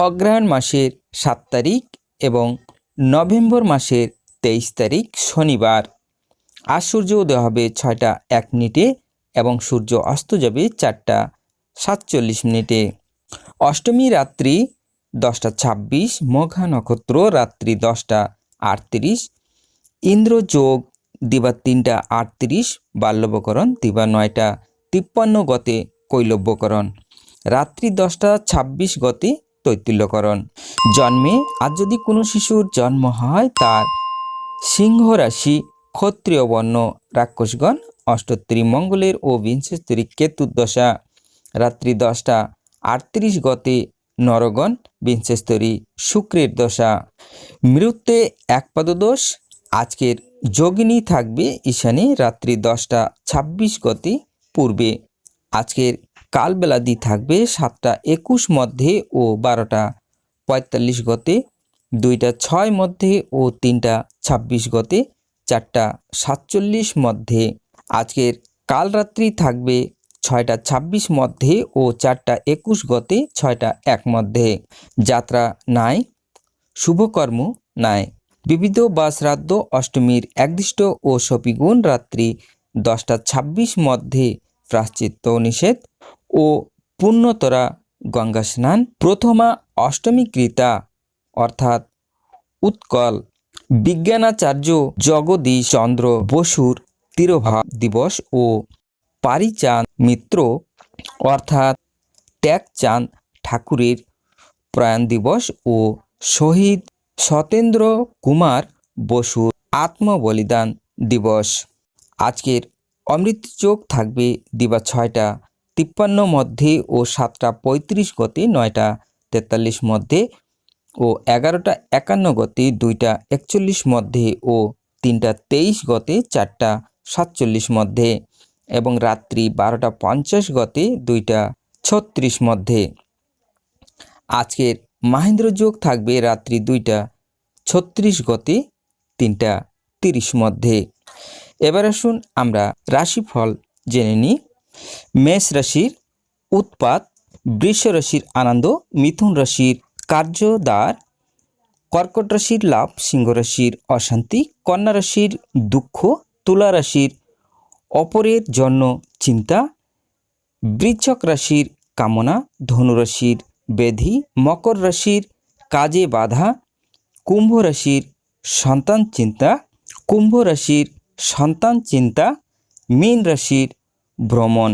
অগ্রহায়ণ মাসের সাত তারিখ এবং নভেম্বর মাসের তেইশ তারিখ শনিবার। আজ সূর্য উদয় হবে ছয়টা এক মিনিটে এবং সূর্য অস্ত যাবে চারটা সাতচল্লিশ মিনিটে। অষ্টমী রাত্রি দশটা ছাব্বিশ, মঘা নক্ষত্র রাত্রি দশটা আটত্রিশ, ইন্দ্র যোগ দিবা তিনটা আটত্রিশ, বাল্যবকরণ দিবা নয়টা তিপ্পান্ন গতে কৈলব্যকরণ। রাত্রি দশটা ছাব্বিশ গতে তৈতুল্যকরণ জন্মে আজ যদি কোনো শিশুর জন্ম হয়, তার সিংহ রাশি ক্ষত্রিয় বর্ণ। রাক্ষসগণ অষ্টোত্তরী মঙ্গলের ও বিংশস্তরী কেতুর দশা রাত্রি দশটা আটত্রিশ গতে নরগণ বিংশস্তরী শুক্রের দশা। মৃত্যুতে একপাদদোষ আজকের যোগিনী থাকবে ঈশানে রাত্রি দশটা ছাব্বিশ গতি পূর্বে। আজকের কালবেলাদি থাকবে সাতটা একুশ মধ্যে ও বারোটা পঁয়তাল্লিশ গতে, দুইটা ছয় মধ্যে ও তিনটা ছাব্বিশ গতে, চারটা সাতচল্লিশ মধ্যে। আজকের কাল রাত্রি থাকবে ছয়টা ছাব্বিশ মধ্যে ও চারটা একুশ গতে, ছয়টা এক মধ্যে। যাত্রা নাই, শুভকর্ম নাই। বিবিধ বা শ্রাদ্ধ অষ্টমীর একদিষ্ট ও সপিগুণ রাত্রি দশটা ছাব্বিশ মধ্যে প্রাশ্চিত্য নিষেধ। ও পুণ্যতরা গঙ্গা স্নান প্রথমা অষ্টমী কৃতা, অর্থাৎ উৎকল। বিজ্ঞানাচার্য জগদীশ চন্দ্র বসুর তিরোভাব দিবস ও পারিচাঁদ মিত্র, অর্থাৎ ট্যাগচাঁদ ঠাকুরের প্রয়াণ দিবস ও শহীদ সতেন্দ্র কুমার বসুর আত্মবলিদান দিবস। আজকের অমৃত চোখ থাকবে দিবা ছয়টা। তিপ্পান্ন মধ্যে ও সাতটা পঁয়ত্রিশ গতি, নয়টা তেতাল্লিশ মধ্যে ও এগারোটা একান্ন গতি, দুইটা একচল্লিশ মধ্যে ও তিনটা তেইশ গতি, চারটা সাতচল্লিশ মধ্যে এবং রাত্রি বারোটা পঞ্চাশ গতি, দুইটা ছত্রিশ মধ্যে। আজকের মাহেন্দ্র যোগ থাকবে রাত্রি দুইটা ছত্রিশ গতি, তিনটা তিরিশ মধ্যে। এবার আসুন আমরা রাশিফল জেনে নিই। মেষ রাশির উৎপাত, বৃষ রাশির আনন্দ, মিথুন রাশির কার্যদার কর্কট রাশির লাভ, সিংহ রাশির অশান্তি, কন্যা রাশির দুঃখ, তুলা রাশির অপরের জন্য চিন্তা বৃচ্ছক রাশির কামনা, ধনু রাশির ব্যাধি মকর রাশির কাজে বাধা, কুম্ভ রাশির সন্তান চিন্তা, কুম্ভ রাশির সন্তান চিন্তা, মীন রাশির ভ্রমণ